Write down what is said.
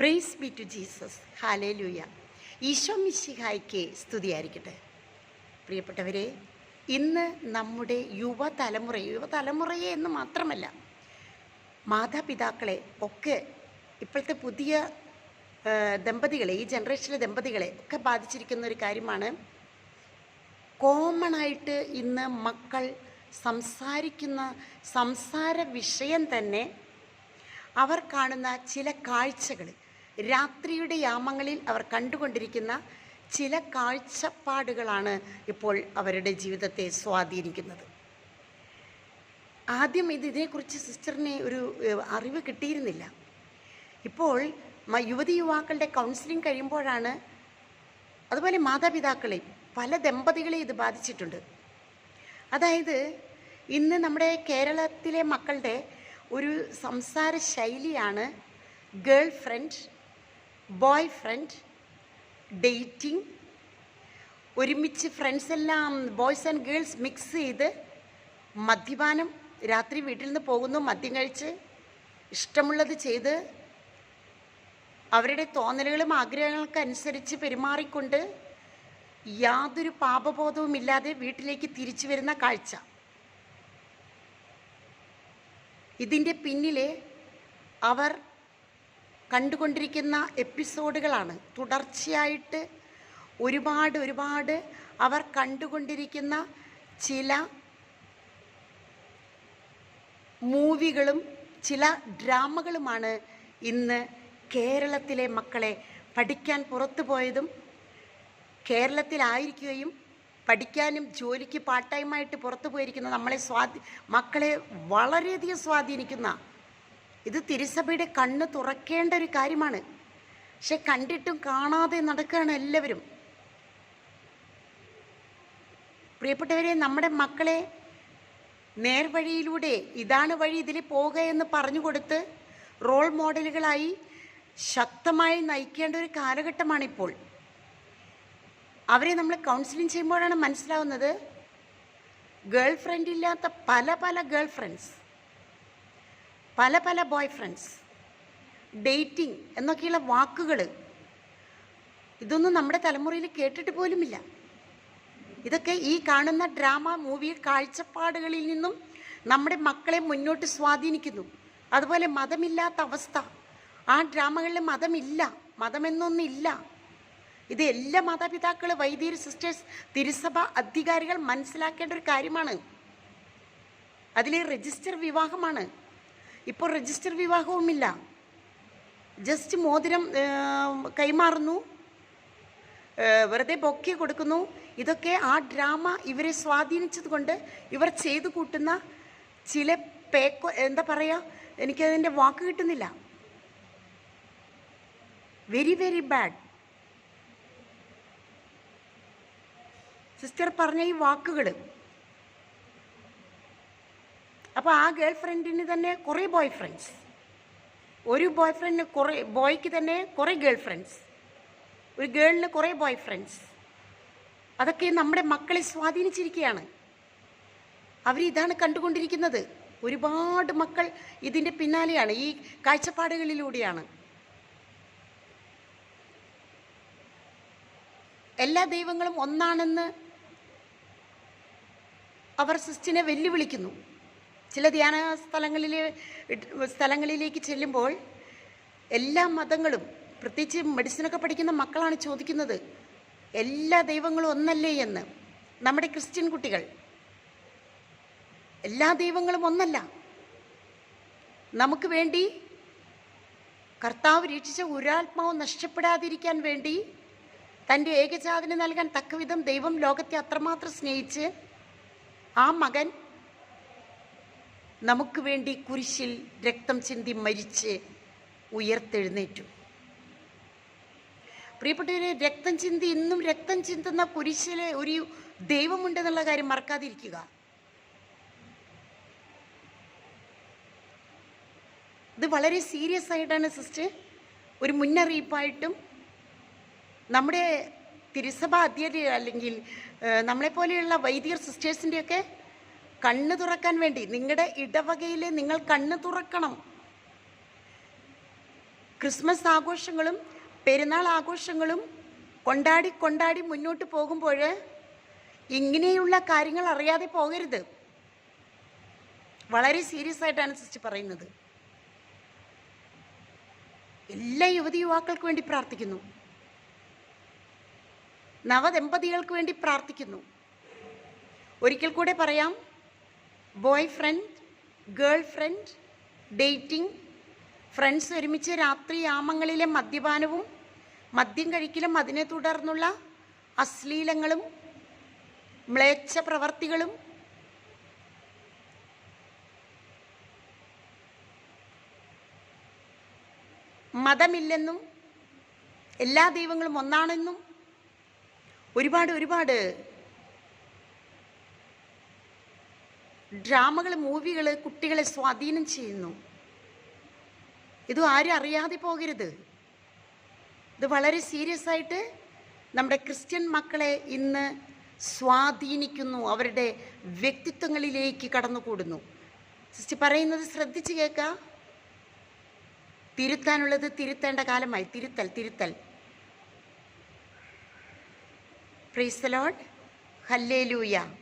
Price B to Jesus ഹാലേ ലൂയ ഈശോ മിശിഹായ്ക്ക് സ്തുതിയായിരിക്കട്ടെ. പ്രിയപ്പെട്ടവരെ ഇന്ന് നമ്മുടെ യുവതലമുറ യുവതലമുറയെ എന്ന് മാത്രമല്ല മാതാപിതാക്കളെ ഒക്കെ ഇപ്പോഴത്തെ പുതിയ ദമ്പതികളെ ഈ ജനറേഷനിലെ ദമ്പതികളെ ഒക്കെ ബാധിച്ചിരിക്കുന്ന ഒരു കാര്യമാണ് കോമൺ ആയിട്ട് ഇന്ന് മക്കൾ സംസാരിക്കുന്ന സംസാര വിഷയം തന്നെ അവർ കാണുന്ന ചില കാഴ്ചകൾ. രാത്രിയുടെ യാമങ്ങളിൽ അവർ കണ്ടുകൊണ്ടിരിക്കുന്ന ചില കാഴ്ചപ്പാടുകളാണ് ഇപ്പോൾ അവരുടെ ജീവിതത്തെ സ്വാധീനിക്കുന്നത്. ആദ്യം ഇത് ഇതിനെക്കുറിച്ച് സിസ്റ്ററിന് ഒരു അറിവ് കിട്ടിയിരുന്നില്ല. ഇപ്പോൾ യുവതി യുവാക്കളുടെ കൗൺസിലിംഗ് കഴിയുമ്പോഴാണ് അതുപോലെ മാതാപിതാക്കളെ പല ദമ്പതികളെ ഇത് ബാധിച്ചിട്ടുണ്ട്. അതായത് ഇന്ന് നമ്മുടെ കേരളത്തിലെ മക്കളുടെ ഒരു സംസാര ശൈലിയാണ് girlfriend boyfriend dating ഒരുമിച്ച് ഫ്രണ്ട്സ് എല്ലാം ബോയ്സ് ആൻഡ് ഗേൾസ് മിക്സ് ചെയ്ത് മദ്യപാനം രാത്രി വീട്ടിൽ നിന്ന് പോകുന്നു മദ്യം കഴിച്ച് ഇഷ്ടമുള്ളത് ചെയ്ത് അവരുടെ തോന്നലുകളും ആഗ്രഹങ്ങൾക്ക് അനുസരിച്ച് പെരുമാറിക്കൊണ്ട് യാതൊരു പാപബോധവും ഇല്ലാതെ വീട്ടിലേക്ക് തിരിച്ചു വരുന്ന കാഴ്ച. ഇതിന്റെ പിന്നിലെ അവർ കണ്ടുകൊണ്ടിരിക്കുന്ന എപ്പിസോഡുകളാണ്. തുടർച്ചയായിട്ട് ഒരുപാട് ഒരുപാട് അവർ കണ്ടുകൊണ്ടിരിക്കുന്ന ചില മൂവികളും ചില ഡ്രാമകളുമാണ് ഇന്ന് കേരളത്തിലെ മക്കളെ പഠിക്കാൻ പുറത്തു പോയതും കേരളത്തിലായിരിക്കുകയും പഠിക്കാനും ജോലിക്ക് പാർട്ട് ടൈമായിട്ട് പുറത്തു പോയിരിക്കുന്ന നമ്മളെ സ്വാധീ മക്കളെ വളരെയധികം സ്വാധീനിക്കുന്ന ഇത് തിരുസഭയുടെ കണ്ണ് തുറക്കേണ്ട ഒരു കാര്യമാണ്. പക്ഷെ കണ്ടിട്ടും കാണാതെ നടക്കുകയാണ് എല്ലാവരും. പ്രിയപ്പെട്ടവരെ നമ്മുടെ മക്കളെ നേർവഴിയിലൂടെ ഇതാണ് വഴി ഇതിൽ പോവുക എന്ന് പറഞ്ഞു കൊടുത്ത് റോൾ മോഡലുകളായി ശക്തമായി നയിക്കേണ്ട ഒരു കാലഘട്ടമാണിപ്പോൾ. അവരെ നമ്മൾ കൗൺസിലിംഗ് ചെയ്യുമ്പോഴാണ് മനസ്സിലാവുന്നത്. ഗേൾ ഫ്രണ്ട് ഇല്ലാത്ത പല പല ഗേൾ ഫ്രണ്ട്സ് പല പല ബോയ് ഫ്രണ്ട്സ് ഡേറ്റിംഗ് എന്നൊക്കെയുള്ള വാക്കുകൾ ഇതൊന്നും നമ്മുടെ തലമുറയിൽ കേട്ടിട്ട് പോലുമില്ല. ഇതൊക്കെ ഈ കാണുന്ന ഡ്രാമ മൂവി കാഴ്ചപ്പാടുകളിൽ നിന്നും നമ്മുടെ മക്കളെ മുന്നോട്ട് സ്വാധീനിക്കുന്നു. അതുപോലെ മതമില്ലാത്ത അവസ്ഥ. ആ ഡ്രാമകളിൽ മതമില്ല മതമെന്നൊന്നില്ല. ഇത് എല്ലാ മാതാപിതാക്കൾ വൈദികർ സിസ്റ്റേഴ്സ് തിരുസഭ അധികാരികൾ മനസ്സിലാക്കേണ്ട ഒരു കാര്യമാണ്. അതിൽ രജിസ്റ്റർ വിവാഹമാണ്. ഇപ്പോൾ രജിസ്റ്റർ വിവാഹവുമില്ല. ജസ്റ്റ് മോതിരം കൈമാറുന്നു. വെറുതെ ബൊക്കെ കൊടുക്കുന്നു. ഇതൊക്കെ ആ ഡ്രാമ ഇവരെ സ്വാധീനിച്ചത് കൊണ്ട് ഇവർ ചെയ്തു കൂട്ടുന്ന ചില പേക്കോ എന്താ പറയുക എനിക്കതിന്റെ വാക്ക് കിട്ടുന്നില്ല. വെരി വെരി ബാഡ് സിസ്റ്റർ പറഞ്ഞ ഈ വാക്കുകൾ അപ്പോൾ ആ ഗേൾ ഫ്രണ്ടിന് തന്നെ കുറേ ബോയ് ഫ്രണ്ട്സ് ഒരു ബോയ് ഫ്രണ്ടിന് കുറേ ബോയ്ക്ക് തന്നെ കുറേ ഗേൾ ഫ്രണ്ട്സ് ഒരു ഗേളിന് കുറേ ബോയ് ഫ്രണ്ട്സ് അതൊക്കെ നമ്മുടെ മക്കളെ സ്വാധീനിച്ചിരിക്കുകയാണ്. അവരിതാണ് കണ്ടുകൊണ്ടിരിക്കുന്നത്. ഒരുപാട് മക്കൾ ഇതിന്റെ പിന്നാലെയാണ് ഈ കാഴ്ചപ്പാടുകളിലൂടെയാണ്. എല്ലാ ദൈവങ്ങളും ഒന്നാണെന്ന് അവർ സിസ്റ്റിനെ വെല്ലുവിളിക്കുന്നു. ചില ധ്യാന സ്ഥലങ്ങളിൽ സ്ഥലങ്ങളിലേക്ക് ചെല്ലുമ്പോൾ എല്ലാ മതങ്ങളും പ്രത്യേകിച്ച് മെഡിസിനൊക്കെ പഠിക്കുന്ന മക്കളാണ് ചോദിക്കുന്നത് എല്ലാ ദൈവങ്ങളും ഒന്നല്ലേ എന്ന്. നമ്മുടെ ക്രിസ്ത്യൻ കുട്ടികൾ. എല്ലാ ദൈവങ്ങളും ഒന്നല്ല. നമുക്ക് വേണ്ടി കർത്താവ് രക്ഷിച്ച ഒരാത്മാവ് നഷ്ടപ്പെടാതിരിക്കാൻ വേണ്ടി തന്റെ ഏകജാതിന് നൽകാൻ തക്കവിധം ദൈവം ലോകത്തെ അത്രമാത്രം സ്നേഹിച്ച് ആ മകൻ നമുക്ക് വേണ്ടി കുരിശിൽ രക്തം ചിന്തി മരിച്ച് ഉയർത്തെഴുന്നേറ്റു. പ്രിയപ്പെട്ടവരെ രക്തം ചിന്തി ഇന്നും രക്തം ചിന്തുന്ന കുരിശിലെ ഒരു ദൈവമുണ്ടെന്നുള്ള കാര്യം മറക്കാതിരിക്കുക. ഇത് വളരെ സീരിയസ് ആയിട്ടാണ് സിസ്റ്റർ. ഒരു മുന്നറിയിപ്പായിട്ടും നമ്മുടെ തിരുസഭ അധ്യക്ഷ അല്ലെങ്കിൽ നമ്മളെപ്പോലെയുള്ള വൈദികർ സിസ്റ്റേഴ്സിന്റെയൊക്കെ കണ്ണ് തുറക്കാൻ വേണ്ടി നിങ്ങളുടെ ഇടവകയിൽ നിങ്ങൾ കണ്ണ് തുറക്കണം. ക്രിസ്മസ് ആഘോഷങ്ങളും പെരുന്നാൾ ആഘോഷങ്ങളും കൊണ്ടാടി കൊണ്ടാടി മുന്നോട്ട് പോകുമ്പോൾ ഇങ്ങനെയുള്ള കാര്യങ്ങൾ അറിയാതെ പോകരുത്. വളരെ സീരിയസ് ആയിട്ടാണ് സിസ്റ്റർ പറയുന്നത്. എല്ലാ യുവതി യുവാക്കൾക്ക് വേണ്ടി പ്രാർത്ഥിക്കുന്നു. നവദമ്പതികൾക്ക് വേണ്ടി പ്രാർത്ഥിക്കുന്നു. ഒരിക്കൽ കൂടെ പറയാം boyfriend girlfriend dating friends ഒരുമിച്ച് രാത്രി യാമങ്ങളിലെ മദ്യപാനവും മദ്യം കഴിക്കലും അതിനെ തുടർന്നുള്ള അശ്ലീലങ്ങളും മ്ലേച്ഛ പ്രവർത്തികളും മതമില്ലെന്നും എല്ലാ ദൈവങ്ങളും ഒന്നാണെന്നും ഒരുപാട് ഒരുപാട് ഡ്രാമകൾ മൂവികൾ കുട്ടികളെ സ്വാധീനം ചെയ്യുന്നു. ഇത് ആരും അറിയാതെ പോകരുത്. ഇത് വളരെ സീരിയസ് ആയിട്ട് നമ്മുടെ ക്രിസ്ത്യൻ മക്കളെ ഇന്ന് സ്വാധീനിക്കുന്നു. അവരുടെ വ്യക്തിത്വങ്ങളിലേക്ക് കടന്നുകൂടുന്നു. സിസ്റ്റർ പറയുന്നത് ശ്രദ്ധിച്ച് കേൾക്കുക തിരുത്താനുള്ളത് തിരുത്തേണ്ട കാലമായി. തിരുത്തൽ തിരുത്തൽ. Price load hallelujah